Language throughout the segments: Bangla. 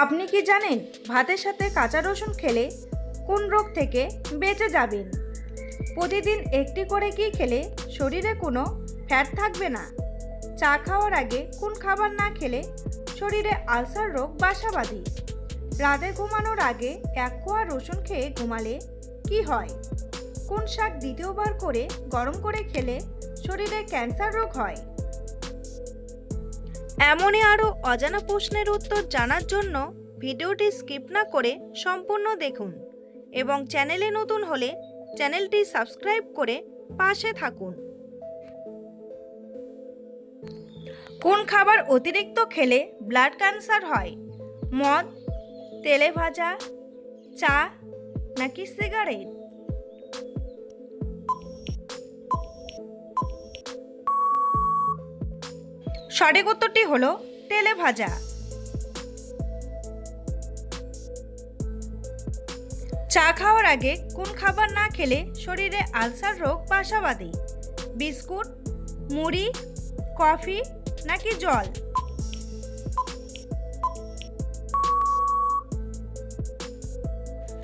আপনি কি জানেন ভাতের সাথে কাঁচা রসুন খেলে কোন রোগ থেকে বেঁচে যাবেন? প্রতিদিন একটি করে কি খেলে শরীরে কোনো ফ্যাট থাকবে না? চা খাওয়ার আগে কোন খাবার না খেলে শরীরে আলসার রোগ বাসা বাঁধে? রাতে ঘুমানোর আগে এক কোয়া রসুন খেয়ে ঘুমালে কি হয়? কোন শাক দ্বিতীয়বার করে গরম করে খেলে শরীরে ক্যান্সার রোগ হয়? এমনই আরও অজানা প্রশ্নের উত্তর জানার জন্য ভিডিওটি স্কিপ না করে সম্পূর্ণ দেখুন এবং চ্যানেলে নতুন হলে চ্যানেলটি সাবস্ক্রাইব করে পাশে থাকুন। কোন খাবার অতিরিক্ত খেলে ব্লাড ক্যান্সার হয়? মদ, তেলে ভাজা, চা নাকি সিগারেট? সঠিক উত্তরটি হলো তেলে ভাজা। চা খাওয়ার আগে কোন খাবার না খেলে শরীরে আলসার রোগ বাসা বাঁধে বিস্কুট, মুড়ি, কফি নাকি জল?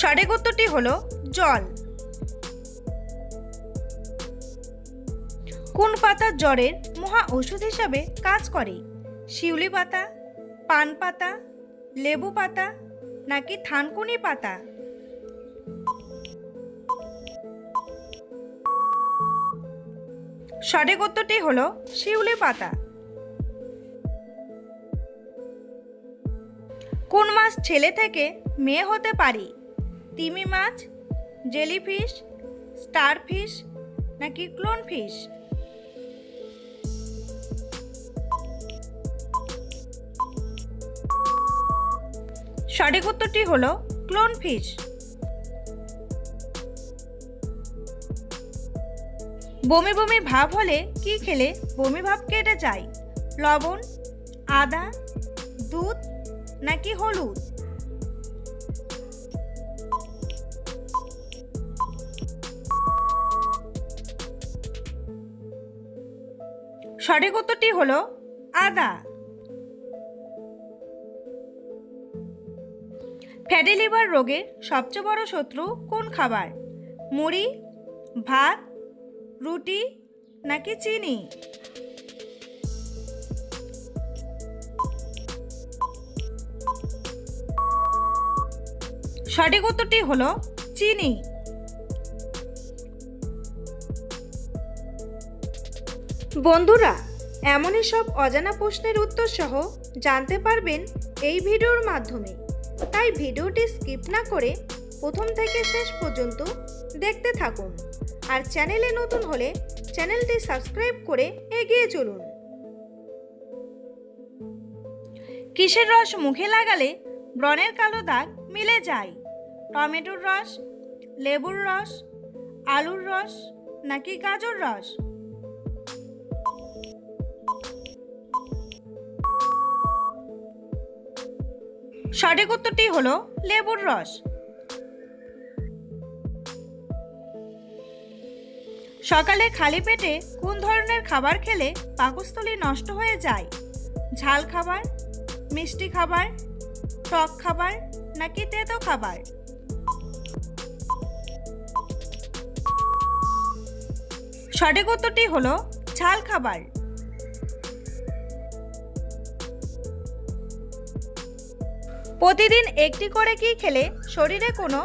সঠিক উত্তরটি হলো জল। কোন পাতা জ্বরের মহা ওষুধ হিসাবে কাজ করে? শিউলি পাতা, পান পাতা, লেবু পাতা, নাকি থানকুনি পাতা? সঠিক উত্তরটি হলো শিউলি পাতা। কোন মাছ ছেলে থেকে মেয়ে হতে পারে? তিমি মাছ, জেলিফিশ, স্টারফিশ, নাকি ক্লোনফিশ? সঠিক উত্তরটি হলো ক্লোনফিশ। বমি বমি ভাব হলে কি খেলে বমি ভাব কেটে যায়? লবণ, আদা, দুধ নাকি হলুদ? সঠিক উত্তরটি হলো আদা। ফ্যাটি লিভার রোগের সবচেয়ে বড় শত্রু কোন খাবার? মুড়ি, ভাত, রুটি নাকি চিনি? সঠিক উত্তরটি হলো চিনি। বন্ধুরা, এমনই সব অজানা প্রশ্নের উত্তর সহ জানতে পারবেন এই ভিডিওর মাধ্যমে। তাই ভিডিওটি স্কিপ না করে প্রথম থেকে শেষ পর্যন্ত দেখতে থাকুন। আর চ্যানেলে নতুন হলে চ্যানেলটি সাবস্ক্রাইব করে এগিয়ে চলুন। কিসের রস মুখে লাগালে ব্রণের কালো দাগ মিলে যায়? টমেটোর রস, লেবুর রস, আলুর রস নাকি গাজর রস? সঠিক উত্তরটি হলো লেবুর রস। সকালে খালি পেটে কোন ধরনের খাবার খেলে পাকস্থলী নষ্ট হয়ে যায়? ঝাল খাবার, মিষ্টি খাবার, টক খাবার নাকি তেতো খাবার? সঠিক উত্তরটি হলো ঝাল খাবার। প্রতিদিন একটি করে কি খেলে শরীরে কোনো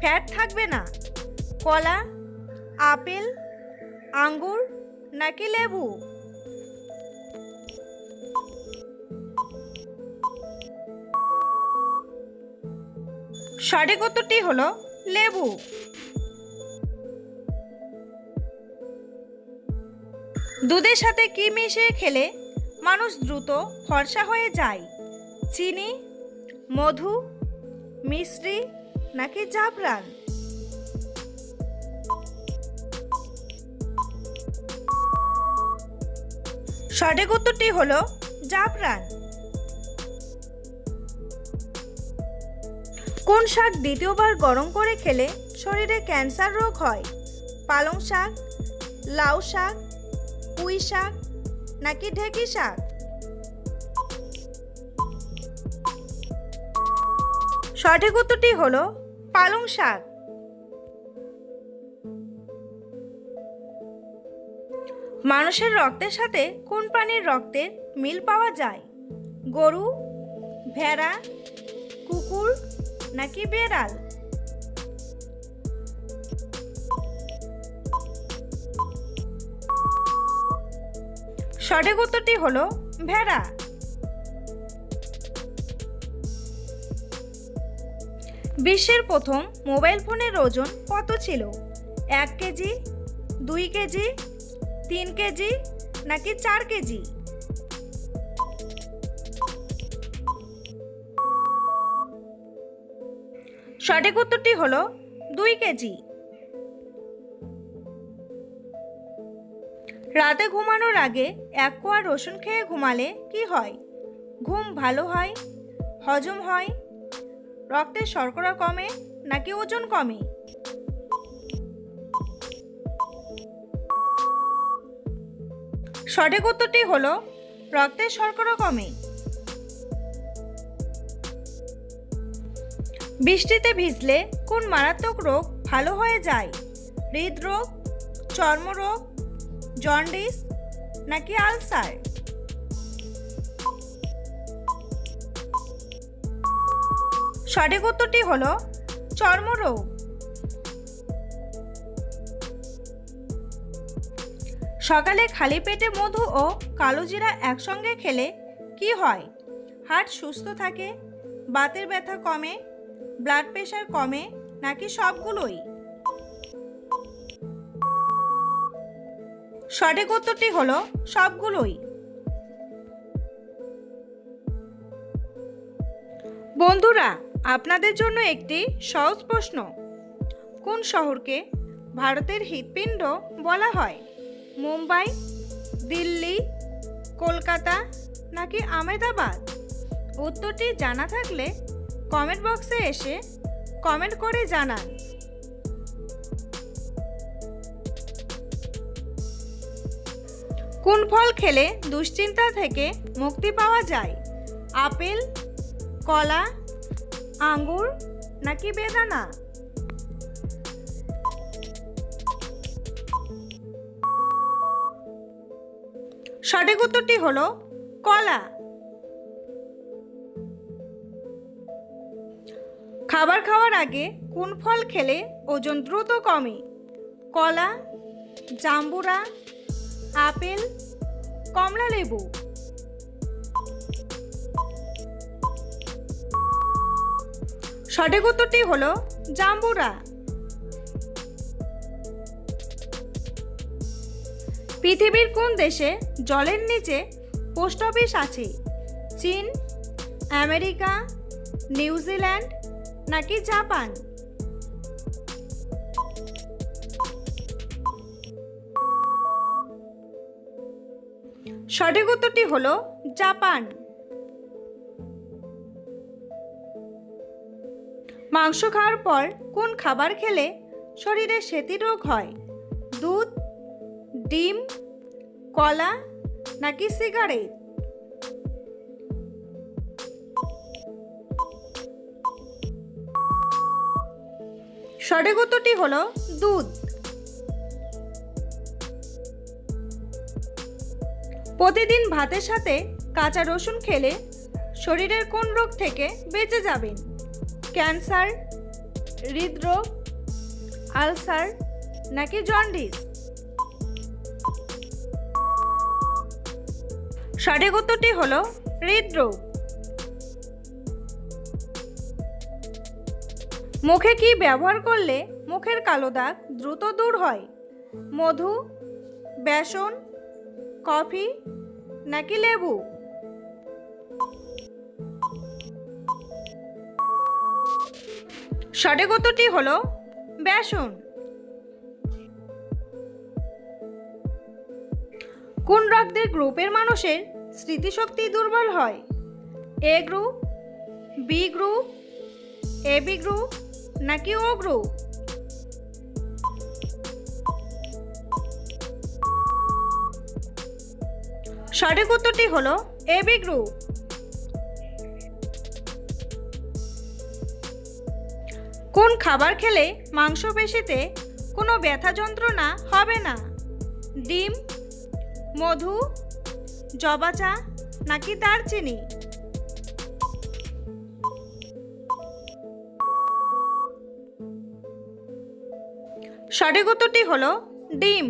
ফ্যাট থাকবে না? কলা, আপেল, আঙ্গুর নাকি লেবু? সঠিক উত্তরটি হলো লেবু। দুধের সাথে কি মিশিয়ে খেলে মানুষ দ্রুত ফর্সা হয়ে যায়? চিনি মধু মিশ্রি নাকি জাফরান? সঠিক উত্তরটি হলো জাফরান। কোন শাক দ্বিতীয়বার গরম করে খেলে শরীরে ক্যান্সার রোগ হয়? পালং শাক, লাউ শাক, পুঁই শাক নাকি ঢেঁকি শাক? সঠিক উত্তরটি হলো পালং শাক। মানুষের রক্তের সাথে কোন প্রাণীর রক্তের মিল পাওয়া যায়? গরু, ভেড়া, কুকুর নাকি বেড়াল? সঠিক উত্তরটি হলো ভেড়া। বিশ্বের প্রথম মোবাইল ফোনের ওজন কত ছিল? এক কেজি, দুই কেজি, তিন কেজি, নাকি চার কেজি? সঠিক উত্তরটি হলো দুই কেজি। রাতে ঘুমানোর আগে এক কোয়া রসুন খেয়ে ঘুমালে কি হয়? ঘুম ভালো হয়? হজম হয়? রক্তের শর্করা কমে নাকি ওজন কমে? সঠিক উত্তরটি হলো রক্তের শর্করা কমে। বৃষ্টিতে ভিজলে কোন মারাত্মক রোগ ভালো হয়ে যায়? হৃদরোগ, চর্মরোগ, জন্ডিস নাকি আলসার? সঠিক উত্তরটি হলো চর্মরোগ। সকালে খালি পেটে মধু ও কালোজিরা একসঙ্গে খেলে কি হয়? হার্ট সুস্থ থাকে, বাতের ব্যথা কমে ব্লাড প্রেশার কমে নাকি সবগুলোই? সঠিক উত্তরটি হলো সবগুলোই। বন্ধুরা আপনাদের জন্য একটি সহজ প্রশ্ন। কোন শহরকে ভারতের হৃৎপিণ্ড বলা হয়? মুম্বাই, দিল্লি, কলকাতা নাকি আমেদাবাদ উত্তরটি জানা থাকলে কমেন্ট বক্সে এসে কমেন্ট করে জানান। কোন ফল খেলে দুশ্চিন্তা থেকে মুক্তি পাওয়া যায়? আপেল, কলা আঙ্গুর নাকি বেদানা? সঠিক উত্তরটি হলো কলা। খাবার খাওয়ার আগে কোন ফল খেলে ওজন দ্রুত কমে? কলা, জাম্বুরা, আপেল কমলা লেবু সঠিক উত্তরটি হলো জাম্বুরা। পৃথিবীর কোন দেশে জলের নিচে পোস্ট অফিস আছে? চীন, আমেরিকা নিউজিল্যান্ড নাকি জাপান? সঠিক উত্তরটি হলো জাপান। মাংস খাওয়ার পর কোন খাবার খেলে শরীরে সেতি রোগ হয়? দুধ, ডিম, কলা নাকি সিগারেট? সঠিক উত্তরটি হলো দুধ। প্রতিদিন ভাতের সাথে কাঁচা রসুন খেলে শরীরের কোন রোগ থেকে বেঁচে যাবেন? ক্যান্সার, হৃদরোগ, আলসার নাকি জন্ডিস? সঠিক উত্তরটি হলো হৃদরোগ। মুখে কি ব্যবহার করলে মুখের কালো দাগ দ্রুত দূর হয়? মধু, বেসন, কফি নাকি লেবু? সঠিক উত্তরটি হলো বেসন। কোন রক্তের গ্রুপের মানুষের স্মৃতিশক্তি দুর্বল হয়? A group, B group, A B group, নাকি ও গ্রুপ? সঠিক উত্তরটি হলো বি গ্রুপ। কোন খাবার খেলে মাংসপেশিতে কোনো ব্যথা যন্ত্রণা হবে না? ডিম, মধু, জবা চা নাকি দারচিনি? সঠিক উত্তরটি হলো ডিম।